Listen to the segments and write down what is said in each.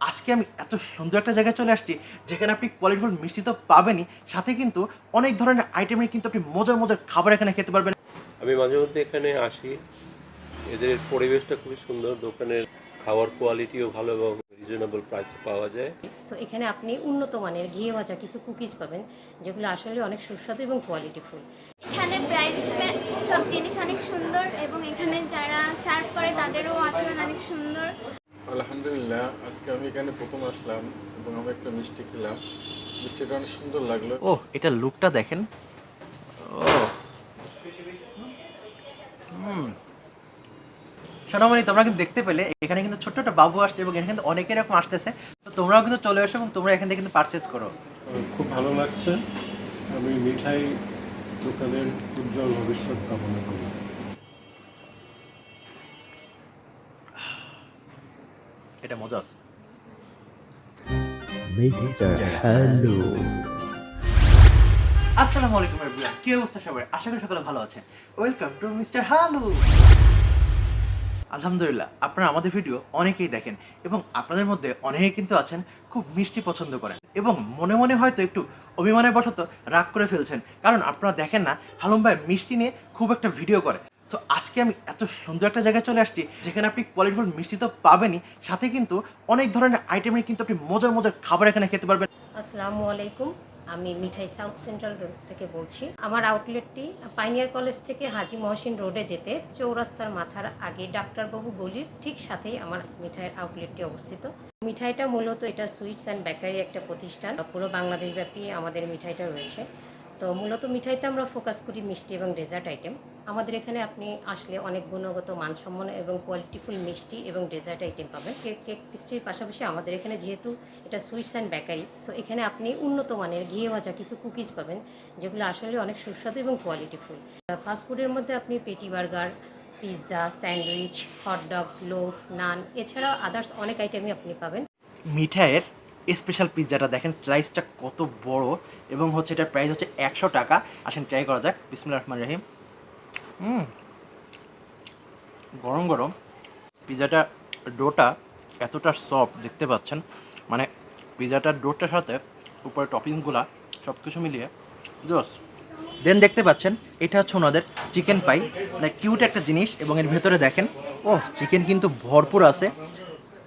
আজকে আমি এত সুন্দর একটা জায়গায় চলে আসছি যেখানে আপনি কোয়ালিটিফুল মিষ্টি তো পাবেনই সাথে কিন্তু অনেক ধরনের আইটেমের কিন্তু আপনি মজার মজার খাবার এখানে খেতে পারবেন। আমি মাঝে মধ্যে এখানে আসি। এদের পরিবেশটা খুবই সুন্দর দোকানের খাওয়ার কোয়ালিটিও ভালো এবং রিজনেবল প্রাইসে পাওয়া যায়। সো এখানে আপনি উন্নত মানের ঘিয়ে ভাজা কিছু কুকিজ পাবেন যেগুলো আসলে অনেক সুস্বাদু এবং কোয়ালিটিফুল এখানে প্রাইস হিসেবে সব জিনিস অনেক সুন্দর এবং এখানে যারা সার্ভ করে তাদেরও আচরণ অনেক সুন্দর। আলহামদুলিল্লাহ আজকে আমি এখানে প্রথম আসলাম এবং আমি একটা মিষ্টি খেলাম। মিষ্টিটা অনেক সুন্দর লাগল। ও এটা লুকটা দেখেন। ও হুম। সোনামণি তোমরা কিন্তু দেখতে পেলে এখানে কিন্তু ছোট্ট একটা বাবু আসছে এবং এখানে কিন্তু অনেকে এরকম আসতেছে। তো তোমরাও কিন্তু চলে এসো এবং তোমরা এখান থেকে কিন্তু পারচেস করো। খুব ভালো লাগছে। আমি মিঠাই দোকানের উজ্জ্বল ভবিষ্যৎ কামনা করি। এটা মজা আছে. আসসালামু আলাইকুম এভরিওয়ান কি অবস্থা সবার? আশা করি সকলে ভালো আছেন। ওয়েলকাম টু মিস্টার হ্যালো আলহামদুলিল্লাহ আপনারা আমাদের ভিডিও অনেকেই দেখেন এবং আপনাদের মধ্যে অনেকেই কিন্তু আছেন খুব মিষ্টি পছন্দ করেন এবং মনে মনে হয়তো একটু অভিমানের বশত রাগ করে ফেলছেন। কারণ আপনারা দেখেন না হালুম ভাই মিষ্টি নিয়ে খুব একটা ভিডিও করে। সো আজকে আমি এত সুন্দর একটা জায়গায় চলে আসছি যেখানে আপনি কোয়ালিটিফুল মিষ্টি তো পাবেনই, সাথে কিন্তু অনেক ধরনের আইটেমের কিন্তু আপনি মজার মজার খাবার এখানে খেতে পারবেন। আসসালামু আলাইকুম, আমি মিঠাই সাউথ সেন্ট্রাল রোড থেকে বলছি। আমার আউটলেটটি পাইনিয়ার কলেজ থেকে হাজি মহসিন রোডে যেতে চৌরাস্তার মাথার আগে ডাক্তারবাবু গলির ঠিক সাথেই আমার মিঠাইয়ের আউটলেটটি অবস্থিত। মিঠাইটা মূলত এটা সুইটস অ্যান্ড বেকারি একটা প্রতিষ্ঠান। পুরো বাংলাদেশব্যাপী আমাদের মিঠাইটা রয়েছে। তো মূলত মিঠাইতে আমরা ফোকাস করি মিষ্টি এবং ডেজার্ট আইটেম আমাদের এখানে আপনি আসলে অনেক গুণগত মানসম্মান এবং কোয়ালিটিফুল মিষ্টি এবং ডেজার্ট আইটেম পাবেন। কেক কেক পেস্ট্রির পাশাপাশি আমাদের এখানে যেহেতু এটা সুইটস অ্যান্ড বেকারি সো এখানে আপনি উন্নত মানের ঘিয়ে ভাজা কিছু কুকিজ পাবেন, যেগুলো আসলে অনেক সুস্বাদু এবং কোয়ালিটিফুল ফাস্টফুডের মধ্যে আপনি patty burger pizza sandwich hot dog loaf naan এছাড়াও আদার্স অনেক আইটেমই আপনি পাবেন। মিঠাইয়ের স্পেশাল পিৎজাটা দেখেন স্লাইসটা কত বড় এবং হচ্ছে এটার প্রাইস হচ্ছে একশো টাকা। আসেন ট্রাই করা যাক। বিসমুল্লাহ রহমান রহিম। হুম। গরম গরম পিৎজাটা ডোটা এতটা সফট দেখতে পাচ্ছেন। মানে পিৎজাটার ডোটার সাথে উপরে টপিংগুলা সব কিছু মিলিয়ে জোস দেন দেখতে পাচ্ছেন, এটা হচ্ছে ওনাদের চিকেন পাই মানে কিউট একটা জিনিস এবং এর ভেতরে দেখেন ও চিকেন কিন্তু ভরপুর আছে।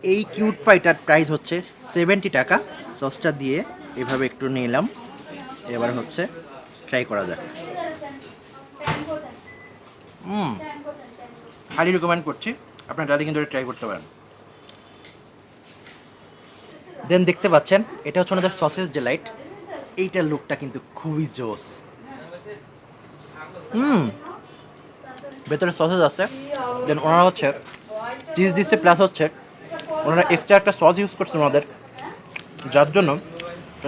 এই কিউট পাইটার প্রাইস হচ্ছে সেভেন্টি টাকা। সসটা দিয়ে এভাবে একটু নিলাম। এবার হচ্ছে ট্রাই করা যাক। হুম। হাইলি রিকমেন্ড করছি। আপনার ডালি কিন্তু ট্রাই করতে পারেন। দেন দেখতে পাচ্ছেন, এটা হচ্ছে ওনাদের সসেস ডিলাইট এইটার লুকটা কিন্তু খুবই জোস। হুম। ভেতরে সসেস আছে। দেন ওনারা হচ্ছে চিজ দিচ্ছে প্লাস হচ্ছে, ওনারা এক্সট্রা একটা সস ইউজ করছে ওনাদের। যার জন্য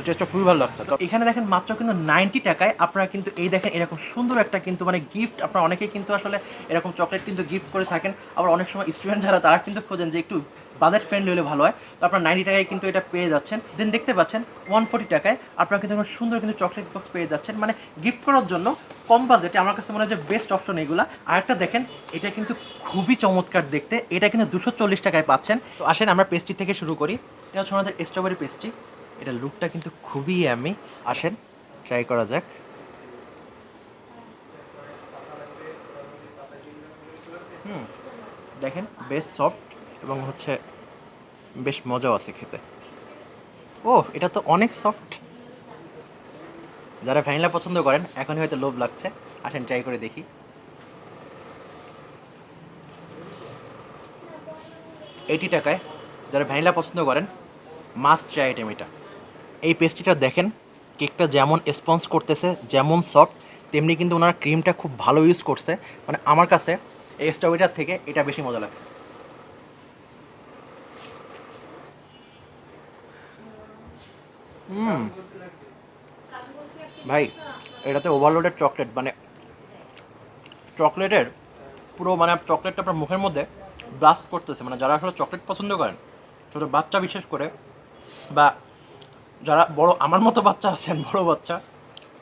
টেস্টটা খুবই ভালো লাগছে। তো এখানে দেখেন মাত্র কিন্তু নাইনটি টাকায় আপনারা কিন্তু এই দেখেন এরকম সুন্দর একটা কিন্তু মানে গিফট আপনারা অনেকেই কিন্তু আসলে এরকম চকলেট কিন্তু গিফট করে থাকেন। আবার অনেক সময় স্টুডেন্ট যারা, তারা কিন্তু খোঁজেন যে একটু বাজেট ফ্রেন্ডলি হলে ভালো হয়। তো আপনারা নাইনটি টাকায় কিন্তু এটা পেয়ে যাচ্ছেন। দেন দেখতে পাচ্ছেন ওয়ান ফোর্টি টাকায় আপনারা কিন্তু সুন্দর কিন্তু চকলেট বক্স পেয়ে যাচ্ছেন। মানে গিফট করার জন্য কম বাজেটে আমার কাছে মনে হয় যে বেস্ট অপশন এগুলা। আর একটা দেখেন, এটা কিন্তু খুবই চমৎকার দেখতে। এটা কিন্তু দুশো চল্লিশ টাকায় পাচ্ছেন। তো আসেন আমরা পেস্ট্রি থেকে শুরু করি। এটা হচ্ছে আমাদের স্ট্রবেরি পেস্ট্রি এটা লুকটা কিন্তু খুবই আমি আসেন ট্রাই করা যাক। হুম, দেখেন, বেশ সফট এবং হচ্ছে বেশ মজাও আছে খেতে। ও এটা তো অনেক সফট যারা ভ্যানিলা পছন্দ করেন, এখনই হয়তো লোভ লাগছে। আসেন ট্রাই করে দেখি। এইটি টাকায়, যারা ভ্যানিলা পছন্দ করেন মাস্ট ট্রাই আইটেম এটা। এই পেস্ট্রিটা দেখেন কেকটা যেমন স্পঞ্জ করতেছে, যেমন সফট তেমনি কিন্তু ওনার ক্রিমটা খুব ভালো ইউজ করছে। মানে আমার কাছে এই স্ট্রবেরিটার থেকে এটা বেশি মজা লাগছে। ভাই, এটাতে ওভারলোডেড চকলেট মানে চকলেটের পুরো মানে চকলেটটা আপনার মুখের মধ্যে ব্লাস্ট করতেছে। মানে যারা আসলে চকলেট পছন্দ করেন, ছোটো বাচ্চা বিশেষ করে, বা যারা বড়, আমার মতো বাচ্চা আছেন, বড় বাচ্চা,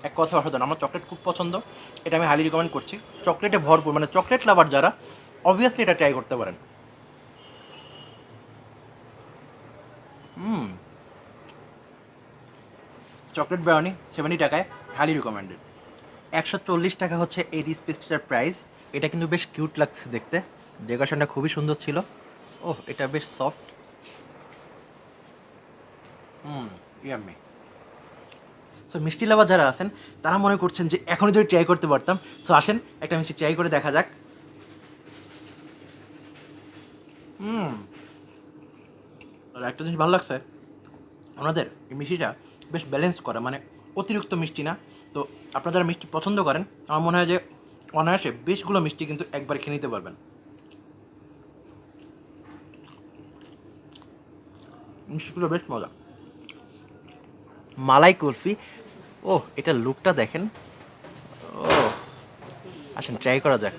এক কথা অসাধারণ। আমার চকলেট খুব পছন্দ। এটা আমি হাইলি রিকমেন্ড করছি। চকলেটে ভরপুর মানে চকলেট লাভার যারা অবভিয়াসলি এটা ট্রাই করতে পারেন। হুম। চকলেট ব্রাউনি সেভেন্টি টাকায় হাইলি রিকমেন্ডেড একশো চল্লিশ টাকা হচ্ছে এই রিস পেস্ট্রিটার প্রাইস এটা কিন্তু বেশ কিউট লাগছে দেখতে। ডেকোরেশনটা খুবই সুন্দর ছিল। ওহ, এটা বেশ সফট হুম। ইয়াম্মি সো মিষ্টি লাভার যারা আছেন, তারা মনে করছেন যে এখনই যদি ট্রাই করতে পারতাম সো আসেন, একটা মিষ্টি ট্রাই করে দেখা যাক। হুম। একটা জিনিস ভালো লাগছে আমাদের এই মিষ্টিটা বেশ ব্যালেন্স করা মানে অতিরিক্ত মিষ্টি না। তো আপনারা যারা মিষ্টি পছন্দ করেন, আমার মনে হয় যে অনায়াসে বেশগুলো মিষ্টি কিন্তু একবার খেয়ে নিতে পারবেন। মিষ্টিগুলো বেশ মজা। মালাই কুলফি। ও এটা লুকটা দেখেন। ও আসেন ট্রাই করা যাক।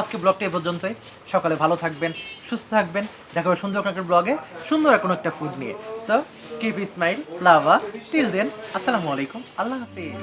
আজকে ব্লগটা এ পর্যন্তই। সকালে ভালো থাকবেন, সুস্থ থাকবেন। দেখা হবে সুন্দর একটা ব্লগে সুন্দর কোনো একটা ফুড নিয়ে। So keep smile love us till then আসসালামু আলাইকুম, আল্লাহ হাফিজ।